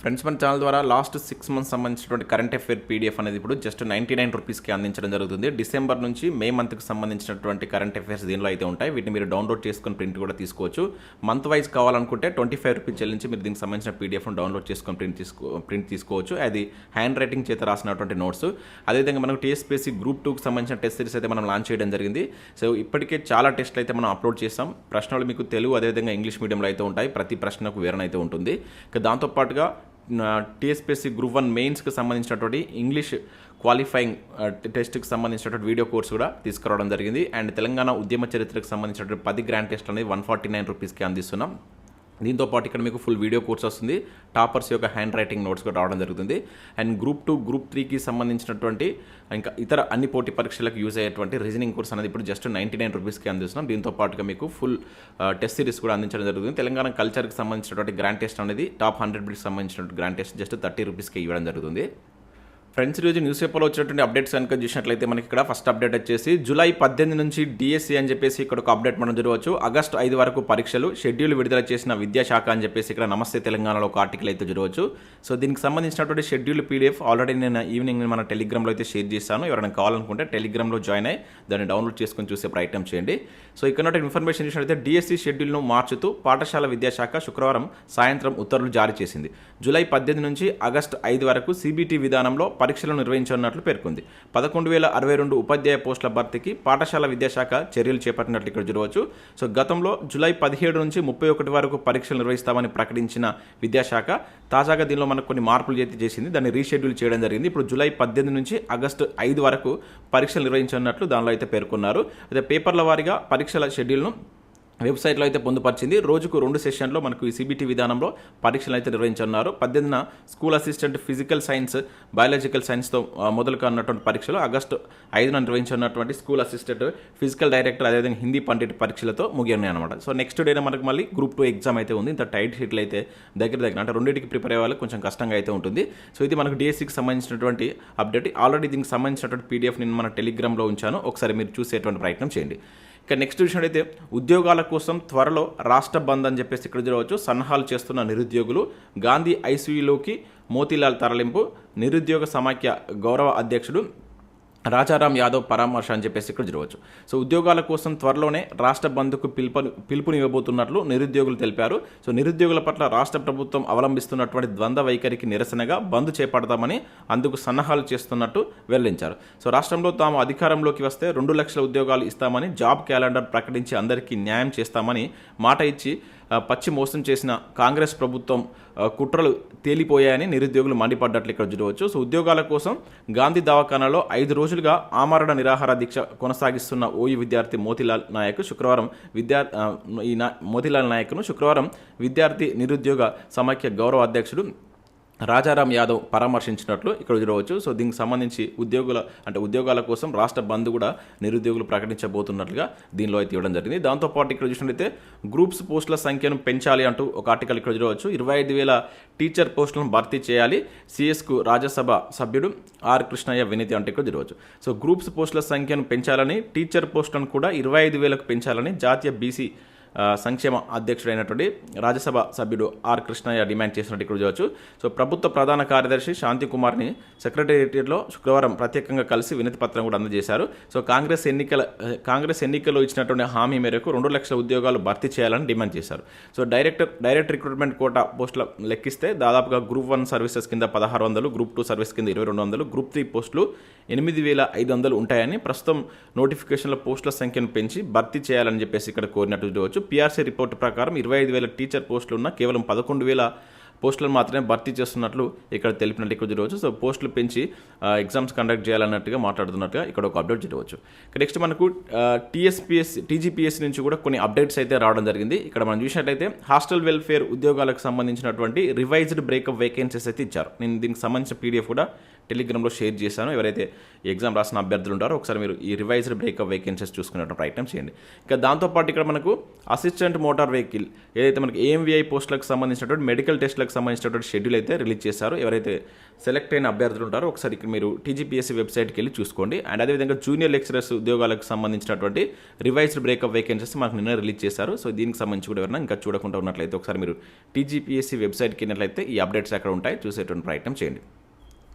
Friends మన channel ద్వారా last six months సంబంధించినటువంటి కరెంట్ అఫేర్ పీడిఎఫ్ అనేది ఇప్పుడు జస్ట్ నైంటీ నైన్ రూపీస్కి అందించడం జరుగుతుంది. డిసెంబర్ నుంచి మే మంత్కి సంబంధించినటువంటి కరెంట్ అఫేర్స్ దీనిలో అయితే ఉంటాయి. వీటిని మీరు డౌన్లోడ్ చేసుకొని ప్రింట్ కూడా తీసుకోవచ్చు. మంత్ వైజ్ కావాలనుకుంటే ట్వంటీ ఫైవ్ రూపీస్ చెల్లించి మీరు దీనికి సంబంధించిన పీడిఎఫ్ను డౌన్లోడ్ చేసుకొని ప్రింట్ తీసుకో ప్రింట్ తీసుకోవచ్చు. అది హ్యాండ్ రైటింగ్ చేత రాసినటువంటి నోట్స్. అదేవిధంగా మనకు టీఎస్పీఎస్సీ గ్రూప్ టూకి సంబంధించిన టెస్ట్ సిరీస్ అయితే మనం లాంచ్ చేయడం జరిగింది. సో ఇప్పటికే చాలా టెస్ట్లు అయితే మనం అప్లోడ్ చేస్తాం ప్రశ్నలు మీకు తెలుగు అదేవిధంగా ఇంగ్లీష్ మీడియంలో అయితే ఉంటాయి. ప్రతి ప్రశ్నకు వివరణ అయితే ఉంటుంది. ఇక దాంతోపాటుగా టీఎస్పీఎస్సీ గ్రూప్ వన్ మెయిన్స్కి సంబంధించినటువంటి ఇంగ్లీష్ క్వాలిఫైయింగ్ టెస్ట్కి సంబంధించినటువంటి వీడియో కోర్స్ కూడా తీసుకురావడం జరిగింది. అండ్ తెలంగాణ ఉద్యమ చరిత్రకు సంబంధించినటువంటి పది గ్రాండ్ టెస్ట్ అనేది వన్ ఫార్టీ నైన్ రూపీస్కి అందిస్తున్నాం. దీంతో పాటు ఇక్కడ మీకు ఫుల్ వీడియో కోర్స్ వస్తుంది. టాపర్స్ యొక్క హ్యాండ్ రైటింగ్ నోట్స్ కూడా రావడం జరుగుతుంది. అండ్ గ్రూప్ టూ గ్రూప్ త్రీకి సంబంధించినటువంటి ఇంకా ఇతర అన్ని పోటీ పరీక్షలకు యూజ్ అయ్యేటువంటి రీజనింగ్ కోర్స్ అనేది ఇప్పుడు జస్ట్ నైంటీ నైన్ రూపీస్కి అందిస్తున్నాం. దీంతో పాటుగా మీకు ఫుల్ టెస్ట్ సిరీస్ కూడా అందించడం జరుగుతుంది. తెలంగాణ కల్చర్కి సంబంధించినటువంటి గ్రాండ్ టెస్ట్ అనేది టాప్ హండ్రెడ్ బిల్కి సంబంధించినటువంటి గ్రాండ్ టెస్ట్ జస్ట్ థర్టీ రూపీస్కి ఇవ్వడం జరుగుతుంది. ఫ్రెండ్స్ ఈరోజు న్యూస్ పేపర్లో వచ్చినటువంటి అప్డేట్స్ కనుక చూసినట్లయితే మనకి ఇక్కడ ఫస్ట్ అప్డేట్ వచ్చేసి జూలై పద్దెనిమిది నుంచి డిఎస్సి అని చెప్పేసి ఇక్కడ ఒక అప్డేట్ మనం చూడవచ్చు. ఆగస్టు ఐదు వరకు పరీక్షలు షెడ్యూల్ విడుదల చేసిన విద్యాశాఖ అని చెప్పేసి ఇక్కడ నమస్తే తెలంగాణలో ఒక ఆర్టికల్ అయితే చూడవచ్చు. సో దీనికి సంబంధించినటువంటి షెడ్యూల్ పీడిఎఫ్ ఆల్రెడీ నేను ఈవినింగ్ మన టెలిగ్రామ్లో అయితే షేర్ చేస్తాను. ఎవరైనా కావాలనుకుంటే టెలిగ్రామ్లో జాయిన్ అయ్యి దాన్ని డౌన్లోడ్ చేసుకొని చూసే ప్రయత్నం చేయండి. సో ఇక్కడ ఇన్ఫర్మేషన్ చూసినట్లయితే డిఎస్సి షెడ్యూల్ను మార్చుతూ పాఠశాల విద్యాశాఖ శుక్రవారం సాయంత్రం ఉత్తర్వులు జారీ చేసింది. జూలై పద్దెనిమిది నుంచి ఆగస్టు ఐదు వరకు సిబిటి విధానంలో పరీక్షలు నిర్వహించనున్నట్లు పేర్కొంది. పదకొండు వేల అరవై రెండు ఉపాధ్యాయ పోస్టుల భర్తీకి పాఠశాల విద్యాశాఖ చర్యలు చేపట్టినట్లు ఇక్కడ చూడవచ్చు. సో గతంలో జూలై పదిహేడు నుంచి ముప్పై ఒకటి వరకు పరీక్షలు నిర్వహిస్తామని ప్రకటించిన విద్యాశాఖ తాజాగా దీనిలో మనకు కొన్ని మార్పులు చేసింది. దాన్ని రీషెడ్యూల్ చేయడం జరిగింది. ఇప్పుడు జూలై పద్దెనిమిది నుంచి ఆగస్టు ఐదు వరకు పరీక్షలు నిర్వహించనున్నట్లు దానిలో అయితే పేర్కొన్నారు. అయితే పేపర్ల వారీగా పరీక్షల షెడ్యూల్ను వెబ్సైట్లో అయితే పొందుపరిచింది. రోజుకు రెండు సెషన్లో మనకు ఈ సిబిటి విధానంలో పరీక్షలు అయితే నిర్వహించనున్నారు. పద్దెనిమిదిన school assistant physical science biological సైన్స్తో మొదలు కానున్నటువంటి పరీక్షలు ఆగస్టు ఐదున నిర్వహించనున్నటువంటి స్కూల్ అసిస్టెంట్ ఫిజికల్ డైరెక్టర్ అదేవిధంగా హిందీ పండిట్ పరీక్షలతో ముగియన్నాయి అనమాట సో నెక్స్ట్ డేనే మనకు మళ్ళీ గ్రూప్ టూ ఎగ్జామ్ అయితే ఉంది. ఇంత టైట్ షీట్లు అయితే దగ్గర దగ్గర అంటే రెండింటికి ప్రిపేర్ అయ్యే వాళ్ళకి కొంచెం కష్టంగా అయితే ఉంటుంది. సో ఇది మనకు డిఎస్సికి సంబంధించినటువంటి అప్డేట్. ఆల్రెడీ దీనికి సంబంధించినటువంటి పీడిఎఫ్ నేను మన టెలిగ్రామ్లో ఉంచాను. ఒకసారి మీరు చూసేటువంటి ప్రయత్నం చేయండి. ఇక నెక్స్ట్ విషయం అయితే ఉద్యోగాల కోసం త్వరలో రాష్ట్ర బంద్ అని చెప్పేసి ఇక్కడ చూడవచ్చు. సన్నాహాలు చేస్తున్న నిరుద్యోగులు గాంధీ ఐసీయూలోకి మోతీలాల్ తరలింపు నిరుద్యోగ సమాఖ్య గౌరవ అధ్యక్షుడు రాజారాం యాదవ్ పరామర్శ అని చెప్పేసి ఇక్కడ చూడవచ్చు సో ఉద్యోగాల కోసం త్వరలోనే రాష్ట్ర బంద్కు పిలుపు పిలుపునివ్వబోతున్నట్లు నిరుద్యోగులు తెలిపారు. సో నిరుద్యోగుల పట్ల రాష్ట్ర ప్రభుత్వం అవలంబిస్తున్నటువంటి ద్వంద్వ వైఖరికి నిరసనగా బంద్ చేపడతామని అందుకు సన్నాహాలు చేస్తున్నట్టు వెల్లడించారు. సో రాష్ట్రంలో తాము అధికారంలోకి వస్తే రెండు లక్షల ఉద్యోగాలు ఇస్తామని జాబ్ క్యాలెండర్ ప్రకటించి అందరికీ న్యాయం చేస్తామని మాట ఇచ్చి పచ్చి మోసం చేసిన కాంగ్రెస్ ప్రభుత్వం కుట్రలు తేలిపోయాయని నిరుద్యోగులు మండిపడ్డట్లు ఇక్కడ చూడవచ్చు. సో ఉద్యోగాల కోసం గాంధీ దవాఖానాలో ఐదు రోజులుగా ఆమరణ నిరాహార దీక్ష కొనసాగిస్తున్న ఓయూ విద్యార్థి మోతిలాల్ నాయక్ శుక్రవారం విద్యా ఈ మోతిలాల్ నాయక్ను శుక్రవారం విద్యార్థి నిరుద్యోగ సమాఖ్య గౌరవ అధ్యక్షుడు రాజారాం యాదవ్ పరామర్శించినట్లు ఇక్కడ చూడవచ్చు. సో దీనికి సంబంధించి ఉద్యోగుల అంటే ఉద్యోగాల కోసం రాష్ట్ర బంద్ కూడా నిరుద్యోగులు ప్రకటించబోతున్నట్లుగా దీనిలో అయితే ఇవ్వడం జరిగింది. దాంతోపాటు ఇక్కడ చూసినట్లయితే గ్రూప్స్ పోస్టుల సంఖ్యను పెంచాలి అంటూ ఒక ఆర్టికల్ ఇక్కడ చూడవచ్చు. ఇరవై ఐదు వేల టీచర్ పోస్టులను భర్తీ చేయాలి. సిఎస్కు రాజ్యసభ సభ్యుడు ఆర్ కృష్ణయ్య వినతి అంటే ఇక్కడ చూడవచ్చు. సో గ్రూప్స్ పోస్టుల సంఖ్యను పెంచాలని టీచర్ పోస్టులను కూడా ఇరవై ఐదు వేలకు పెంచాలని జాతీయ బీసీ సంక్షేమ అధ్యక్షుడైనటువంటి రాజ్యసభ సభ్యుడు ఆర్ కృష్ణయ్య డిమాండ్ చేసినట్టు ఇక్కడ చూడవచ్చు. సో ప్రభుత్వ ప్రధాన కార్యదర్శి శాంతి కుమార్ని సెక్రటేరియట్లో శుక్రవారం ప్రత్యేకంగా కలిసి వినతి పత్రం కూడా అందజేశారు. సో కాంగ్రెస్ ఎన్నికల కాంగ్రెస్ ఎన్నికల్లో ఇచ్చినటువంటి హామీ మేరకు రెండు లక్షల ఉద్యోగాలు భర్తీ చేయాలని డిమాండ్ చేశారు. So director direct recruitment quota పోస్టుల లెక్కిస్తే దాదాపుగా గ్రూప్ వన్ సర్వీసెస్ కింద పదహారు వందలు గ్రూప్ టూ సర్వీస్ కింద ఇరవై రెండు వందలు గ్రూప్ త్రీ పోస్టులు ఎనిమిది వేల ఐదు వందలు ఉంటాయని ప్రస్తుతం నోటిఫికేషన్ల పోస్టుల సంఖ్యను పెంచి భర్తీ చేయాలని చెప్పేసి ఇక్కడ కోరినట్టు చూడవచ్చు. పిఆర్సీ రిపోర్టు ప్రకారం ఇరవై ఐదు వేల టీచర్ పోస్టులు ఉన్న కేవలం పదకొండు వేల పోస్టులను మాత్రమే భర్తీ చేస్తున్నట్లు ఇక్కడ తెలిపినట్టు ఇక్కడ చూడవచ్చు సో పోస్టులు పెంచి ఎగ్జామ్స్ కండక్ట్ చేయాలన్నట్టుగా మాట్లాడుతున్నట్టుగా ఇక్కడ ఒక అప్డేట్ చూడవచ్చు నెక్స్ట్ మనకు టీఎస్పీఎస్ టీజీపీఎస్ నుంచి కూడా కొన్ని అప్డేట్స్ అయితే రావడం జరిగింది. ఇక్కడ మనం చూసినట్లయితే హాస్టల్ వెల్ఫేర్ ఉద్యోగాలకు సంబంధించినటువంటి రివైజ్డ్ బ్రేకప్ వేకెన్సీస్ అయితే ఇచ్చారు. నేను దీనికి సంబంధించిన పీడిఎఫ్ కూడా టెలిగ్రామ్లో షేర్ చేశాను. ఎవరైతే ఎగ్జామ్ రాసిన అభ్యర్థులు ఉంటారో ఒకసారి మీరు ఈ రివైజ్డ్ బ్రేకప్ వేకెన్సీస్ చూసుకునేటువంటి ప్రయత్నం చేయండి. ఇక దాంతోపాటు ఇక్కడ మనకు అసిస్టెంట్ మోటార్ వెహికల్ ఏదైతే మనకి ఏఎంవిఐ పోస్టులకు సంబంధించినటువంటి మెడికల్ టెస్ట్లకు సంబంధించినటువంటి షెడ్యూల్ అయితే రిలీజ్ చేశారు. ఎవరైతే సెలెక్ట్ అయిన అభ్యర్థులు ఉంటారో ఒకసారి ఇక్కడ మీరు టీజీపీఎస్సీ వెబ్సైట్కి వెళ్ళి చూసుకోండి. అండ్ అదేవిధంగా జూనియర్ లెక్చరర్స్ ఉద్యోగాలకు సంబంధించినటువంటి రివైజ్డ్ బ్రేకప్ వేకెన్సీస్ మనకు నిన్న రిలీజ్ చేశారు. సో దీనికి సంబంధించి కూడా ఎవరైనా ఇంకా చూడకుండా ఉన్నట్లయితే ఒకసారి మీరు టీజీపీఎస్సీ వెబ్సైట్కి వెళ్ళినట్లయితే ఈ అప్డేట్స్ అక్కడ ఉంటాయి. చూసేటువంటి ప్రయత్నం చేయండి.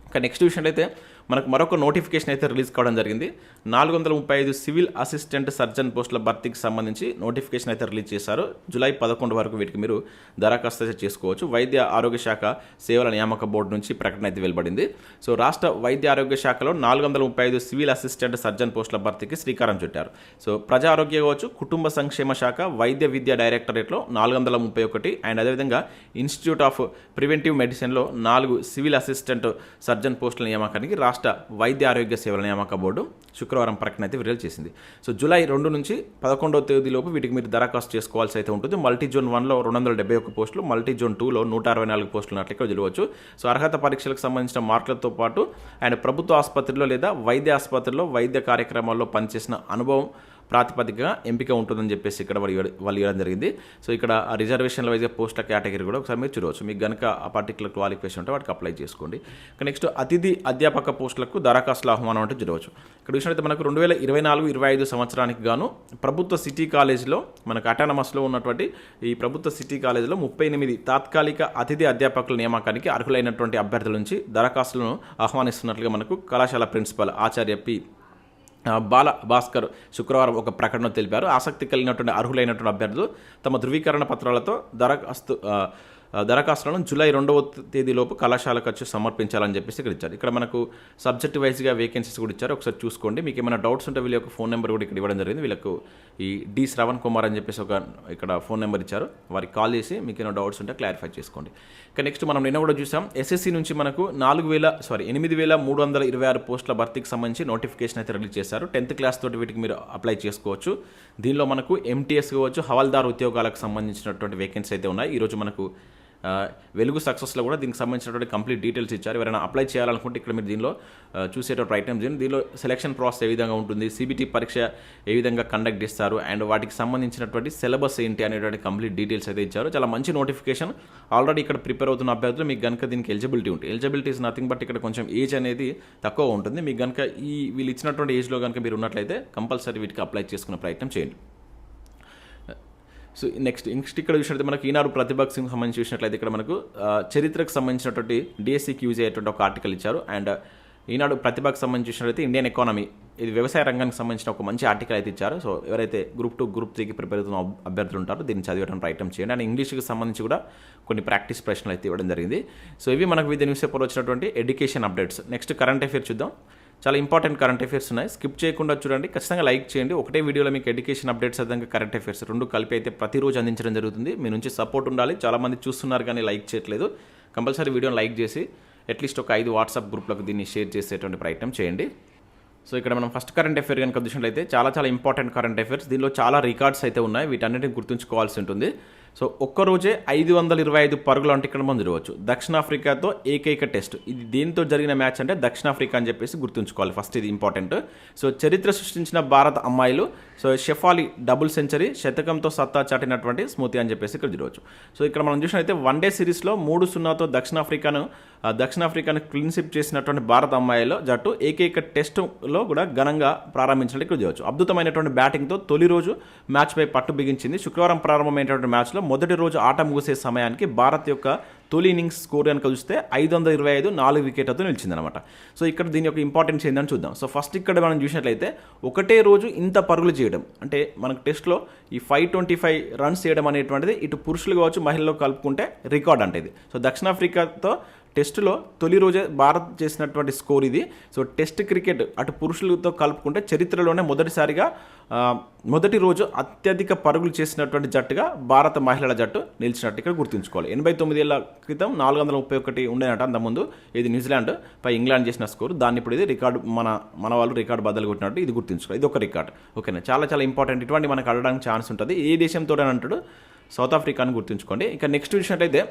ఇంకా నెక్స్ట్ విషయంలో అయితే మనకు మరొక నోటిఫికేషన్ అయితే రిలీజ్ కావడం జరిగింది. నాలుగు వందల ముప్పై ఐదు సివిల్ అసిస్టెంట్ సర్జన్ పోస్టుల భర్తీకి సంబంధించి నోటిఫికేషన్ అయితే రిలీజ్ చేశారు. జూలై పదకొండు వరకు వీటికి మీరు దరఖాస్తు అయితే చేసుకోవచ్చు. వైద్య ఆరోగ్య శాఖ సేవల నియామక బోర్డు నుంచి ప్రకటన అయితే వెలువడింది. సో రాష్ట్ర వైద్య ఆరోగ్య శాఖలో నాలుగు వందల ముప్పై ఐదు సివిల్ అసిస్టెంట్ సర్జన్ పోస్టుల భర్తీకి శ్రీకారం చుట్టారు. సో ప్రజా ఆరోగ్య కావచ్చు కుటుంబ సంక్షేమ శాఖ వైద్య విద్య డైరెక్టరేట్లో నాలుగు వందల ముప్పై ఒకటి అండ్ అదేవిధంగా ఇన్స్టిట్యూట్ ఆఫ్ ప్రివెంటివ్ మెడిసిన్లో నాలుగు సివిల్ అసిస్టెంట్ సర్జన్ పోస్టుల నియామకానికి రాష్ట్ర వైద్య ఆరోగ్య సేవల నియామక బోర్డు శుక్రవారం ప్రకటన అయితే విడుదల చేసింది. సో జూలై రెండు నుంచి పదకొండవ తేదీలోపు వీటికి మీరు దరఖాస్తు చేసుకోవాల్సి అయితే ఉంటుంది. మల్టీ జోన్ వన్లో రెండు వందల డెబ్బై ఒక్క పోస్టులు మల్టీ జోన్ టూలో నూట అరవై నాలుగు పోస్టులు ఉన్నట్లు ఇక్కడ చూడవచ్చు సో అర్హత పరీక్షలకు సంబంధించిన మార్కులతో పాటు ఆయన ప్రభుత్వ ఆసుపత్రిలో లేదా వైద్య ఆసుపత్రిలో వైద్య కార్యక్రమాల్లో పనిచేసిన అనుభవం ప్రాతిపదికగా ఎంపిక ఉంటుందని చెప్పేసి ఇక్కడ వాళ్ళు వాళ్ళు ఇవ్వడం జరిగింది. సో ఇక్కడ ఆ రిజర్వేషన్ల వైజ్గా పోస్టుల కేటగిరీ కూడా ఒకసారి మీరు చూడవచ్చు. మీకు గనుక ఆ పర్టికులర్ క్వాలిఫికేషన్ ఉంటే వాటికి అప్లై చేసుకోండి. ఇక నెక్స్ట్ అతిథి అధ్యాపక పోస్టులకు దరఖాస్తుల ఆహ్వానం అంటే చూడవచ్చు. ఇక్కడ చూసినట్లయితే మనకు రెండు వేల ఇరవై నాలుగు ఇరవై ఐదు సంవత్సరానికి గాను ప్రభుత్వ సిటీ కాలేజ్లో మనకు అటానమస్లో ఉన్నటువంటి ఈ ప్రభుత్వ సిటీ కాలేజీలో ముప్పై ఎనిమిది తాత్కాలిక అతిథి అధ్యాపకుల నియామకానికి అర్హులైనటువంటి అభ్యర్థుల నుంచి దరఖాస్తులను ఆహ్వానిస్తున్నట్లుగా మనకు కళాశాల ప్రిన్సిపల్ ఆచార్య పి. బాల భాస్కర్ శుక్రవారం ఒక ప్రకటన తెలిపారు. ఆసక్తి కలిగినటువంటి అర్హులైనటువంటి అభ్యర్థులు తమ ధృవీకరణ పత్రాలతో దరఖాస్తు దరఖాస్తులను జూలై రెండవ తేదీలోపు కళాశాల ఖర్చు సమర్పించాలని చెప్పేసి ఇక్కడ ఇచ్చారు. ఇక్కడ మనకు సబ్జెక్ట్ వైజ్గా వేకెన్సీస్ కూడా ఇచ్చారు. ఒకసారి చూసుకోండి. మీకు ఏమైనా డౌట్స్ ఉంటే వీళ్ళ యొక్క ఫోన్ నెంబర్ కూడా ఇక్కడ ఇవ్వడం జరిగింది. వీళ్ళకు ఈ డి శ్రవణ్ కుమార్ అని చెప్పేసి ఒక ఇక్కడ ఫోన్ నెంబర్ ఇచ్చారు. వారికి కాల్ చేసి మీకు ఏమైనా డౌట్స్ ఉంటే క్లారిఫై చేసుకోండి. ఇక నెక్స్ట్ మనం నిన్న కూడా చూసాం. ఎస్ఎస్సి నుంచి మనకు నాలుగు వేల సారీ ఎనిమిది వేల మూడు వందల ఇరవై ఆరు పోస్టుల భర్తీకి సంబంధించి నోటిఫికేషన్ అయితే రిలీజ్ చేశారు. టెన్త్ క్లాస్ తోటి వీటికి మీరు అప్లై చేసుకోవచ్చు. దీనిలో మనకు ఎంటీఎస్ కావచ్చు హవాల్దార్ ఉద్యోగాలకు సంబంధించినటువంటి వేకెన్సీ అయితే ఉన్నాయి. ఈరోజు మనకు వెలుగు సక్సెస్లో కూడా దీనికి సంబంధించినటువంటి కంప్లీట్ డీటెయిల్స్ ఇచ్చారు. ఎవరైనా అప్లై చేయాలనుకుంటే ఇక్కడ మీరు దీనిలో చూసేటప్పుడు ప్రయత్నం చేయండి దీనిలో సెలక్షన్ ప్రాసెస్ ఏ విధంగా ఉంటుంది సిబిటీ పరీక్ష ఏ విధంగా కండక్ట్ చేస్తారు అండ్ వాటికి సంబంధించినటువంటి సిలబస్ ఏంటి అనేటువంటి కంప్లీట్ డీటెయిల్స్ అయితే ఇచ్చారు. చాలా మంచి నోటిఫికేషన్ ఆల్రెడీ ఇక్కడ ప్రిపేర్ అవుతున్న అభ్యర్థులు మీకు కనుక దీనికి ఎలిజిబిలిటీ ఉంటుంది. ఎలిజిబిలిటీ ఇస్ నథింగ్ బట్ ఇక్కడ కొంచెం ఏజ్ అనేది తక్కువ ఉంటుంది. మీకు కనుక ఈ వీళ్ళు ఇచ్చినటువంటి ఏజ్లో కనుక మీరు ఉన్నట్లయితే కంపల్సరీ వీటికి అప్లై చేసుకునే ప్రయత్నం చేయండి. సో నెక్స్ట్ నెక్స్ట్ ఇక్కడ చూసినట్లయితే మనకి ఈనాడు ప్రతిభకు సంబంధించి చూసినట్లయితే ఇక్కడ మనకు చరిత్రకు సంబంధించినటువంటి డిఎస్సికి యూజ్ అయ్యేటువంటి ఒక ఆర్టికల్ ఇచ్చారు. అండ్ ఈనాడు ప్రతిభకు సంబంధించి చూసినట్లయితే ఇండియన్ ఎకానమీ ఇది వ్యవసాయ రంగానికి సంబంధించిన ఒక మంచి ఆర్టికల్ అయితే ఇచ్చారు. సో ఎవరైతే గ్రూప్ టూ గ్రూప్ త్రీకి ప్రిపేర్ అవుతున్న అభ్యర్థులు ఉంటారో దీన్ని చదివడం ప్రయత్నం చేయండి. అండ్ ఇంగ్లీష్కి సంబంధించి కూడా కొన్ని ప్రాక్టీస్ ప్రశ్నలు అయితే ఇవ్వడం జరిగింది. సో ఇవి మనకు వివిధ న్యూస్ పేపర్ వచ్చినటువంటి education updates next current affair చూద్దాం. చాలా ఇంపార్టెంట్ కరెంట్ అఫేర్స్ ఉన్నాయి. స్కిప్ చేయకుండా చూడండి. ఖచ్చితంగా లైక్ చేయండి. ఒకటే వీడియోలో మీకు ఎడ్యుకేషన్ అప్డేట్స్ అర్థంగా కరెంట్ అఫేర్స్ రెండు కలిపి అయితే ప్రతిరోజు అందించడం జరుగుతుంది. మీ నుంచి సపోర్ట్ ఉండాలి. చాలామంది చూస్తున్నారు కానీ లైక్ చేయట్లేదు. కంపల్సరీ వీడియోని లైక్ చేసి అట్లీస్ట్ ఒక ఐదు వాట్సాప్ గ్రూప్లకు దీన్ని షేర్ చేసేటువంటి ప్రయత్నం చేయండి. సో ఇక్కడ మనం ఫస్ట్ కరెంట్ అఫేర్ కనుక చూసినట్లయితే చాలా చాలా ఇంపార్టెంట్ కరెంట్ అఫేర్స్. దీనిలో చాలా రికార్డ్స్ అయితే ఉన్నాయి. వీటన్నిటిని గుర్తుంచుకోవాల్సి ఉంటుంది. సో ఒక్కరోజే ఐదు వందల ఇరవై ఐదు పరుగులు అంటే ఇక్కడ మనం చూడవచ్చు దక్షిణాఫ్రికాతో ఏకైక టెస్ట్. ఇది దేనితో జరిగిన మ్యాచ్ అంటే దక్షిణాఫ్రికా అని చెప్పేసి గుర్తుంచుకోవాలి. ఫస్ట్ ఇది ఇంపార్టెంట్. సో చరిత్ర సృష్టించిన భారత అమ్మాయిలు. సో షెఫాలి డబుల్ సెంచరీ శతకంతో సత్తా చాటినటువంటి స్మృతి అని చెప్పేసి ఇక్కడ చూడవచ్చు సో ఇక్కడ మనం చూసినట్లయితే వన్ డే సిరీస్లో మూడు సున్నాతో దక్షిణాఫ్రికాను దక్షిణాఫ్రికాను క్లీన్షిప్ చేసినటువంటి భారత అమ్మాయిలో జట్టు ఏకైక టెస్టులో కూడా ఘనంగా ప్రారంభించినట్టు ఇక్కడ చూడవచ్చు అద్భుతమైనటువంటి బ్యాటింగ్తో తొలి రోజు మ్యాచ్పై పట్టు బిగించింది. శుక్రవారం ప్రారంభమైనటువంటి మ్యాచ్లో మొదటి రోజు ఆట ముగిసే సమయానికి భారత్ యొక్క తొలి ఇన్నింగ్స్ స్కోర్ కనుక చూస్తే ఐదు వందల ఇరవై ఐదు నాలుగు వికెట్లతో నిలిచిందనమాట. సో ఇక్కడ దీని యొక్క ఇంపార్టెన్స్ ఏందని చూద్దాం. సో ఫస్ట్ ఇక్కడ మనం చూసినట్లయితే ఒకటే రోజు ఇంత పరుగులు చేయడం. అంటే మనకు టెస్ట్లో ఈ ఫైవ్ ట్వంటీ ఫైవ్ రన్స్ చేయడం అనేటువంటిది ఇటు పురుషులు కావచ్చు మహిళలు కలుపుకుంటే రికార్డ్ అంటే ఇది. సో దక్షిణాఫ్రికాతో టెస్టులో తొలి రోజే భారత్ చేసినటువంటి స్కోర్ ఇది. సో టెస్ట్ క్రికెట్ అటు పురుషులతో కలుపుకుంటే చరిత్రలోనే మొదటిసారిగా మొదటి రోజు అత్యధిక పరుగులు చేసినటువంటి జట్టుగా భారత మహిళల జట్టు నిలిచినట్టు ఇక్కడ గుర్తుంచుకోవాలి. ఎనభై తొమ్మిది ఏళ్ళ క్రితం నాలుగు వందల ముప్పై ఒకటి ఉండేనట అంతకుముందు. ఇది న్యూజిలాండ్ పై ఇంగ్లాండ్ చేసిన స్కోర్. దాన్ని ఇప్పుడు ఇది రికార్డు మన మన వాళ్ళు రికార్డు బద్దలు కొట్టినట్టు ఇది గుర్తుంచుకోవాలి. ఇది ఒక రికార్డ్. ఓకేనా? చాలా చాలా ఇంపార్టెంట్. ఇటువంటి మనకు అడగడానికి ఛాన్స్ ఉంటుంది. ఏ దేశంతో అంటాడు సౌత్ ఆఫ్రికాను గుర్తుంచుకోండి. ఇక నెక్స్ట్ చూసినట్టయితే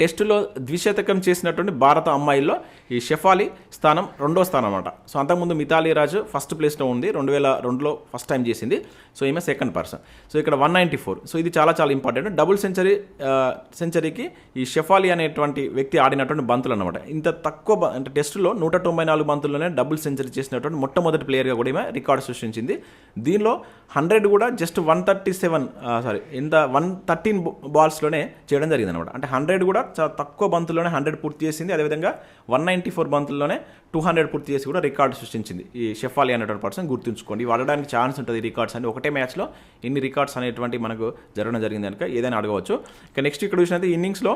టెస్టులో ద్విశతకం చేసినటువంటి భారత అమ్మాయిల్లో ఈ షెఫాలి స్థానం రెండో స్థానం అనమాట సో అంతకుముందు మితాలి రాజు ఫస్ట్ ప్లేస్లో ఉంది రెండు వేల రెండులో ఫస్ట్ టైం చేసింది. సో ఈమె సెకండ్ పర్సన్. సో ఇక్కడ వన్ నైంటీ ఫోర్. సో ఇది చాలా చాలా ఇంపార్టెంట్. డబుల్ సెంచరీ సెంచరీకి ఈ షెఫాలి అనేటువంటి వ్యక్తి ఆడినటువంటి బంతులు అనమాట ఇంత తక్కువ అంటే టెస్టులో నూట తొంభై నాలుగు బంతుల్లోనే డబుల్ సెంచరీ చేసినటువంటి మొట్టమొదటి ప్లేయర్గా కూడా ఈమె రికార్డు సృష్టించింది. దీనిలో హండ్రెడ్ కూడా just one thirty seven sorry ఇంత వన్ థర్టీన్ బాల్స్లోనే చేయడం జరిగింది అనమాట అంటే హండ్రెడ్ కూడా చాలా తక్కువ బంతుల్లోనే హండ్రెడ్ పూర్తి చేసింది. అదేవిధంగా వన్ నైంటీ ఫోర్ బంతుల్లోనే టూ హండ్రెడ్ పూర్తి చేసి కూడా రికార్డు సృష్టించింది. ఈ షెఫాలి అనేటువంటి పర్సన్ గుర్తుంచుకోండి. వాడడానికి ఛాన్స్ ఉంటుంది ఈ రికార్డ్స్ అని ఒకటే మ్యాచ్లో ఎన్ని రికార్డ్స్ అనేటువంటి మనకు జరగడం జరిగింది కనుక ఏదైనా అడగవచ్చు. ఇక నెక్స్ట్ ఇక్కడ చూసినట్టు ఇన్నింగ్స్లో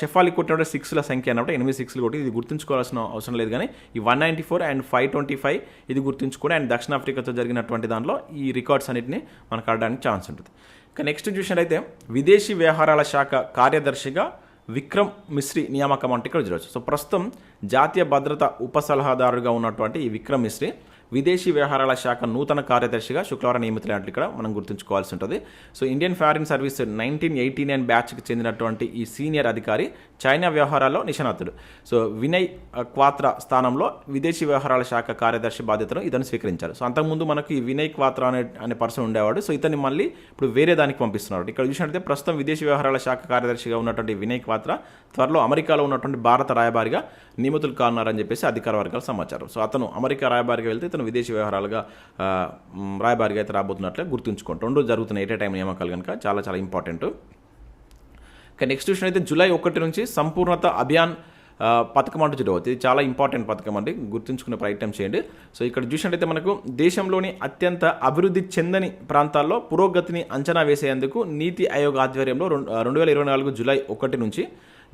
షెఫాలి కొట్టిన సిక్స్ల సంఖ్య అన్నమాట. ఎనిమిది సిక్స్లు కొట్టి ఇది గుర్తుంచుకోవాల్సిన అవసరం లేదు కానీ ఈ one ninety four and five twenty five ఇది గుర్తుంచుకొని అండ్ దక్షిణాఫ్రికాతో జరిగినటువంటి దాంట్లో ఈ రికార్డ్స్ అన్నిటిని మనకు ఆడడానికి ఛాన్స్ ఉంటుంది. ఇక నెక్స్ట్ చూసినట్టయితే విదేశీ వ్యవహారాల శాఖ కార్యదర్శిగా విక్రమ్ మిశ్రీ నియామకం అంటే ఇక్కడ చూడవచ్చు సో ప్రస్తుతం జాతీయ భద్రత ఉప సలహాదారుగా ఉన్నటువంటి ఈ విక్రమ్ మిశ్రీ విదేశీ వ్యవహారాల శాఖ నూతన కార్యదర్శిగా శుక్రవారం నియమితులైనట్లు ఇక్కడ మనం గుర్తుంచుకోవాల్సి ఉంటుంది. So Indian foreign service nineteen eighty nine బ్యాచ్కి చెందినటువంటి ఈ సీనియర్ అధికారి చైనా వ్యవహారాల్లో నిష్ణాతుడు. సో వినయ్ క్వాత్రా స్థానంలో విదేశీ వ్యవహారాల శాఖ కార్యదర్శి బాధ్యతను ఇతను స్వీకరించారు. సో అంతకుముందు మనకు ఈ వినయ్ క్వాత్రా అనే అనే పర్సన్ ఉండేవాడు. సో ఇతన్ని మళ్ళీ ఇప్పుడు వేరే దానికి పంపిస్తున్నాడు. ఇక్కడ చూసినట్టయితే ప్రస్తుతం విదేశీ వ్యవహారాల శాఖ కార్యదర్శిగా ఉన్నటువంటి వినయ్ క్వాత్రా త్వరలో అమెరికాలో ఉన్నటువంటి భారత రాయబారిగా నియమితులు కానున్నారని చెప్పేసి అధికార వర్గాల సమాచారం. సో అతను అమెరికా రాయబారిగా వెళ్తే ఇతను విదేశీ వ్యవహారాలుగా రాయబారిగా అయితే రాబోతున్నట్లే గుర్తుంచుకోండి రెండు జరుగుతున్నాయి ఎటే టైం నియామకాలు కనుక చాలా చాలా ఇంపార్టెంట్. ఇక నెక్స్ట్ విషయం అయితే జూలై ఒకటి నుంచి సంపూర్ణత అభియాన్ పథకం అంటూ చూడవచ్చు ఇది చాలా ఇంపార్టెంట్ పథకం అండి. గుర్తుంచుకునే ప్రయత్నం చేయండి. సో ఇక్కడ చూసినట్టయితే మనకు దేశంలోని అత్యంత అభివృద్ధి చెందని ప్రాంతాల్లో పురోగతిని అంచనా వేసేందుకు నీతి ఆయోగ్ ఆధ్వర్యంలో రెండు రెండు వేల ఇరవై నాలుగు జూలై ఒకటి నుంచి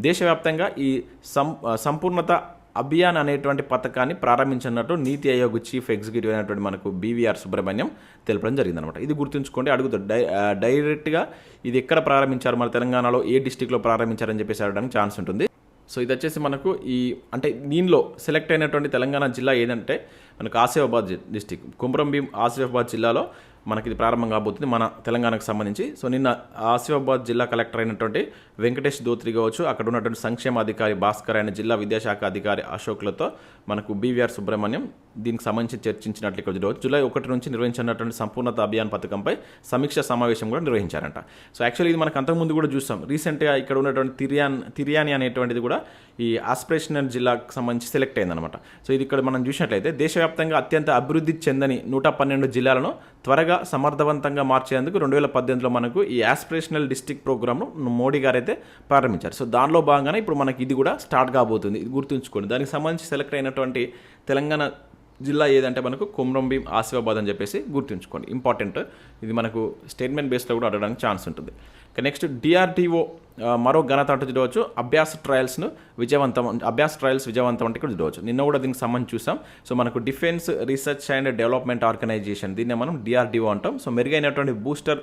దేశవ్యాప్తంగా ఈ సం సంపూర్ణత అభియాన్ అనేటువంటి పథకాన్ని ప్రారంభించినట్టు నీతి ఆయోగ్ చీఫ్ ఎగ్జిక్యూటివ్ అయినటువంటి మనకు బీవీఆర్ సుబ్రహ్మణ్యం తెలపడం జరిగిందనమాట ఇది గుర్తుంచుకోండి అడుగుతాడు డై డైరెక్ట్గా ఇది ఎక్కడ ప్రారంభించారు? మన తెలంగాణలో ఏ డిస్టిక్లో ప్రారంభించారని చెప్పేసి అడగడానికి ఛాన్స్ ఉంటుంది. సో ఇది వచ్చేసి మనకు ఈ అంటే దీనిలో సెలెక్ట్ అయినటువంటి తెలంగాణ జిల్లా ఏదంటే మనకు ఆసిఫాబాద్ డిస్టిక్. డిస్టిక్ కుమ్రంభీం ఆసిఫాబాద్ జిల్లాలో మనకి ఇది ప్రారంభం కాబోతుంది మన తెలంగాణకు సంబంధించి. సో నిన్న ఆసిఫాబాద్ జిల్లా కలెక్టర్ అయినటువంటి వెంకటేష్ దోత్రి కావచ్చు అక్కడ ఉన్నటువంటి సంక్షేమ అధికారి భాస్కర్ అయిన జిల్లా విద్యాశాఖ అధికారి అశోక్లతో మనకు బీవీఆర్ సుబ్రహ్మణ్యం దీనికి సంబంధించి చర్చించినట్లు ఇక్కడ చూడవచ్చు. జూలై ఒకటి నుంచి నిర్వహించినటువంటి సంపూర్ణత అభియాన్ పథకంపై సమీక్ష సమావేశం కూడా నిర్వహించారంట. సో యాక్చువల్లీ ఇది మనకు అంతకుముందు కూడా చూస్తాం రీసెంట్గా ఇక్కడ ఉన్నటువంటి తిరియాన్ తిరియాని అనేటువంటిది కూడా ఈ ఆస్పిరేషనల్ జిల్లాకు సంబంధించి సెలెక్ట్ అయిందనమాట సో ఇది ఇక్కడ మనం చూసినట్లయితే దేశవ్యాప్తంగా అత్యంత అభివృద్ధి చెందని నూట పన్నెండు జిల్లాలను త్వరగా సమర్థవంతంగా మార్చేందుకు రెండు వేల పద్దెనిమిదిలో మనకు ఈ ఆస్పిరేషనల్ డిస్ట్రిక్ట్ ప్రోగ్రామ్ను మోడీ గారు అయితే ప్రారంభించారు. సో దానిలో భాగంగానే ఇప్పుడు మనకి ఇది కూడా స్టార్ట్ కాబోతుంది. ఇది గుర్తుంచుకోండి. దానికి సంబంధించి సెలెక్ట్ అయినటువంటి తెలంగాణ జిల్లా ఏదంటే మనకు కొమ్రంభీం ఆసిఫాబాద్ అని చెప్పేసి గుర్తుంచుకోండి. ఇంపార్టెంట్. ఇది మనకు స్టేట్మెంట్ బేస్లో కూడా అడగడానికి ఛాన్స్ ఉంటుంది. ఇక నెక్స్ట్ డిఆర్డిఓ మరో ఘనత అంటూ చూడవచ్చు. అభ్యాస ట్రయల్స్ను విజయవంతం అభ్యాస ట్రయల్స్ విజయవంతం అంటే ఇక్కడ చూడవచ్చు. నిన్న కూడా దీనికి సంబంధించి చూసాం. సో మనకు defence research and development organisation దీన్ని మనం డిఆర్డిఓ అంటాం. సో మెరుగైనటువంటి booster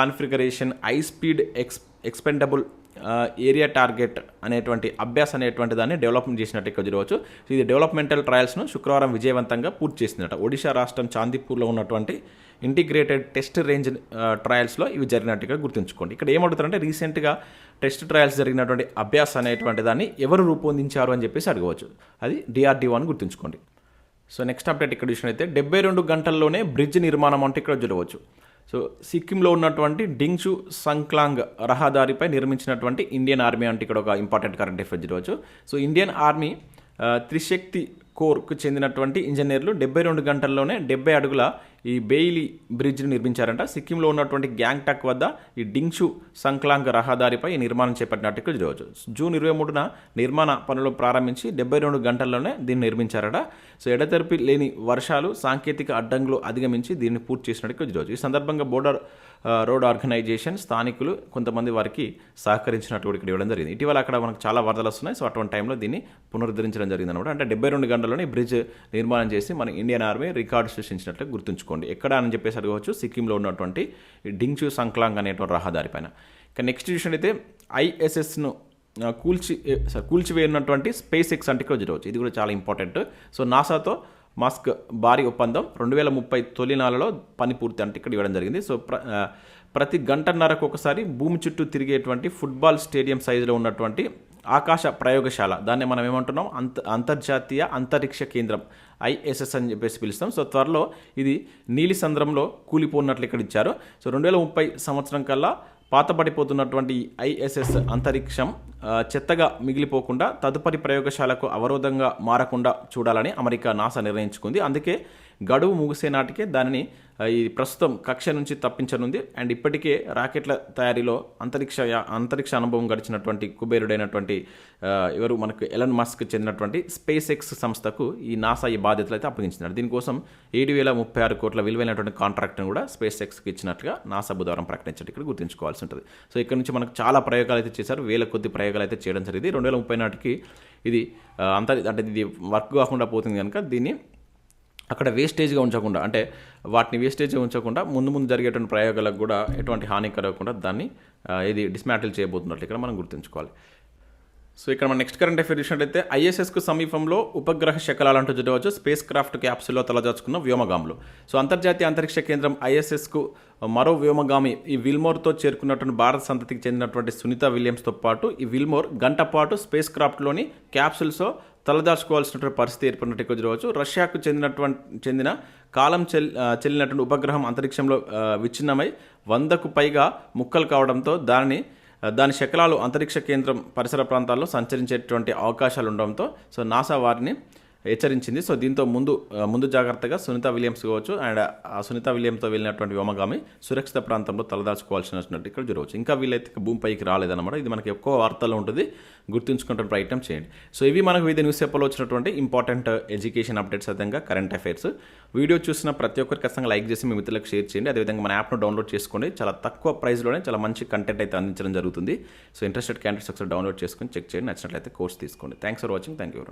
configuration high speed ex expendable area target అనేటువంటి అభ్యాస్ అనేటువంటి దాన్ని డెవలప్మెంట్ చేసినట్టు ఇక్కడ చూడవచ్చు. సో ఇది డెవలప్మెంటల్ ట్రయల్స్ను శుక్రవారం విజయవంతంగా పూర్తి చేసిందట. ఒడిశా రాష్ట్రం చాందీపూర్లో ఉన్నటువంటి ఇంటిగ్రేటెడ్ టెస్ట్ రేంజ్ ట్రయల్స్లో ఇవి జరిగినట్టు గుర్తుంచుకోండి. ఇక్కడ ఏమడుగుతారంటే రీసెంట్గా టెస్ట్ ట్రయల్స్ జరిగినటువంటి అభ్యాస్ అనేటువంటి దాన్ని ఎవరు రూపొందించారు అని చెప్పేసి అడగవచ్చు. అది డిఆర్డిఓ అని గుర్తుంచుకోండి. సో నెక్స్ట్ అప్డేట్ ఇక్కడ చూసినైతే డెబ్బై రెండు గంటల్లోనే బ్రిడ్జ్ నిర్మాణం అంటే ఇక్కడ చూడవచ్చు. సో సిక్కింలో ఉన్నటువంటి డింగ్షు సంక్లాంగ్ రహదారిపై నిర్మించినటువంటి ఇండియన్ ఆర్మీ అంటే ఇక్కడ ఒక ఇంపార్టెంట్ కరెంట్ అఫేర్ చూడవచ్చు. సో ఇండియన్ ఆర్మీ త్రిశక్తి కోర్కు చెందినటువంటి ఇంజనీర్లు డెబ్బై రెండు గంటల్లోనే డెబ్బై అడుగుల ఈ బెయిలీ బ్రిడ్జ్ని నిర్మించారంట. సిక్కింలో ఉన్నటువంటి గ్యాంగ్టాక్ వద్ద ఈ డింగ్షు సంక్లాంగ్ రహదారిపై ఈ నిర్మాణం చేపట్టినట్టు ఇక్కడ చూడవచ్చు జూన్ ఇరవై మూడున నిర్మాణ పనులు ప్రారంభించి డెబ్బై రెండు గంటల్లోనే దీన్ని నిర్మించారట. సో ఎడతెరిపి లేని వర్షాలు సాంకేతిక అడ్డంకులు అధిగమించి దీన్ని పూర్తి చేసినట్టు ఇక్కడ చూడవచ్చు ఈ సందర్భంగా బోర్డర్ రోడ్ ఆర్గనైజేషన్ స్థానికులు కొంతమంది వారికి సహకరించినట్టు కూడా ఇక్కడ ఇవ్వడం జరిగింది. ఇటీవల అక్కడ మనకు చాలా వరదలు వస్తున్నాయి. సో అటువంటి టైంలో దీన్ని పునరుద్ధరించడం జరిగింది అనమాట అంటే డెబ్బై రెండు గంటల్లోనే బ్రిడ్జ్ నిర్మాణం చేసి మన ఇండియన్ ఆర్మీ రికార్డు సృష్టించినట్లు గుర్తుంచుకోండి ఎక్కడ అని చెప్పేసి అడగవచ్చు. సిక్కింలో ఉన్నటువంటి ఈ డింగ్చు సంక్లాంగ్ అనేటువంటి రహదారి పైన. ఇక నెక్స్ట్ విషయం అయితే ఐఎస్ఎస్ను కూల్చి సార్ కూల్చివేయనటువంటి స్పేస్ ఎక్స్ అంటే ఇక్కడ జరగవచ్చు. ఇది కూడా చాలా ఇంపార్టెంట్. సో నాసాతో మాస్క్ భారీ ఒప్పందం. రెండు వేల ముప్పై తొలి నెలలో పని పూర్తి అంటే ఇక్కడ ఇవ్వడం జరిగింది. సో ప్ర ప్రతి గంటన్నరకు ఒకసారి భూమి చుట్టూ తిరిగేటువంటి ఫుట్బాల్ స్టేడియం సైజులో ఉన్నటువంటి ఆకాశ ప్రయోగశాల. దాన్ని మనం ఏమంటున్నాం? అంత అంతర్జాతీయ అంతరిక్ష కేంద్రం ఐఎస్ఎస్ అని చెప్పేసి పిలుస్తాం. సో త్వరలో ఇది నీలి సంద్రంలో కూలిపోయినట్లు ఇక్కడ ఇచ్చారు. సో రెండు వేల ముప్పై సంవత్సరం కల్లా పాతపడిపోతున్నటువంటి ఐఎస్ఎస్ అంతరిక్షం చెత్తగా మిగిలిపోకుండా తదుపరి ప్రయోగశాలకు అవరోధంగా మారకుండా చూడాలని అమెరికా నాసా నిర్ణయించుకుంది. అందుకే గడువు ముగిసే నాటికే దానిని ఈ ప్రస్తుతం కక్ష నుంచి తప్పించనుంది. అండ్ ఇప్పటికే రాకెట్ల తయారీలో అంతరిక్ష అంతరిక్ష అనుభవం గడిచినటువంటి కుబేరుడైనటువంటి ఎవరు మనకు ఎలన్ మస్క్ చెందినటువంటి స్పేస్ ఎక్స్ సంస్థకు ఈ నాసా ఈ బాధ్యతలు అయితే అప్పగించినారు. దీనికోసం ఏడు వేల ముప్పై ఆరు కోట్ల విలువైనటువంటి కాంట్రాక్ట్ను కూడా స్పేస్ ఎక్స్కి ఇచ్చినట్లుగా నాసా బుధవారం ప్రకటించడం. ఇక్కడ గుర్తుంచుకోవాల్సి ఉంటుంది. సో ఇక్కడ నుంచి మనకు చాలా ప్రయోగాలు అయితే చేశారు. వేల కొద్ది ప్రయోగాలు అయితే చేయడం జరిగింది. రెండు వేల ముప్పై నాటికి ఇది అంత అంటే ఇది వర్క్ కాకుండా పోతుంది కనుక దీన్ని అక్కడ వేస్టేజ్గా ఉంచకుండా అంటే వాటిని వేస్టేజ్గా ఉంచకుండా ముందు ముందు జరిగేటువంటి ప్రయోగాలకు కూడా ఎటువంటి హాని కలగకుండా దాన్ని ఇది డిస్మాటిల్ చేయబోతున్నట్లు ఇక్కడ మనం గుర్తుంచుకోవాలి. సో ఇక్కడ మన నెక్స్ట్ కరెంట్ అఫేర్ చూసినట్లయితే ఐఎస్ఎస్కు సమీపంలో ఉపగ్రహ శకలాలు అంటూ చూడవచ్చు స్పేస్ క్రాఫ్ట్ క్యాప్సుల్లో తలదాచుకున్న వ్యోమగాములు. సో అంతర్జాతీయ అంతరిక్ష కేంద్రం ఐఎస్ఎస్కు మరో వ్యోమగామి ఈ విల్మోర్తో చేరుకున్నటువంటి భారత సంతతికి చెందినటువంటి సునీత విలియమ్స్తో పాటు ఈ విల్మోర్ గంట పాటు స్పేస్ క్రాఫ్ట్లోని క్యాప్సుల్స్తో తలదాచుకోవాల్సినటువంటి పరిస్థితి ఏర్పడినట్టు కొద్ది రోజు రష్యాకు చెందినటువంటి చెందిన కాలం చెల్ చెల్లినటువంటి ఉపగ్రహం అంతరిక్షంలో విచ్ఛిన్నమై వందకు పైగా ముక్కలు కావడంతో దానిని దాని శకలాలు అంతరిక్ష కేంద్రం పరిసర ప్రాంతాల్లో సంచరించేటువంటి అవకాశాలు ఉండడంతో సో నాసా వారిని హెచ్చరించింది. సో దీంతో ముందు ముందు జాగ్రత్తగా సునీత విలియమ్స్ కావచ్చు అండ్ ఆ సునీత విలియంతో వెళ్ళినటువంటి వ్యోమగామి సురక్షిత ప్రాంతంలో తలదాచుకోవాల్సినట్టు ఇక్కడ జరగవచ్చు. ఇంకా వీళ్ళైతే భూమిపైకి రాలేదన్నమాట. ఇది మనకి ఎక్కువ వార్తల్లో ఉంటుంది. గుర్తుంచుకుంటున్న ప్రయత్నం చేయండి. సో ఇవి మనకు వివిధ న్యూస్ పేపర్లో వచ్చినటువంటి ఇంపార్టెంట్ ఎడ్యుకేషన్ అప్డేట్స్ అదేవిధంగా కరెంట్ అఫైర్స్. వీడియో చూసిన ప్రతి ఒక్కరికి ఖచ్చితంగా లైక్ చేసి మీ మిత్రులకు షేర్ చేయండి. అదేవిధంగా మన యాప్ను డౌన్లోడ్ చేసుకోండి. చాలా తక్కువ ప్రైస్లోనే చాలా మంచి కంటెంట్ అయితే అందించడం జరుగుతుంది. సో ఇంట్రెస్టెడ్ క్యాండిడేట్స్ ఒకసారి డౌన్లోడ్ చేసుకొని చెక్ చేయండి. నచ్చినట్లయితే కోర్స్ తీసుకోండి. Thanks for watching. Thank you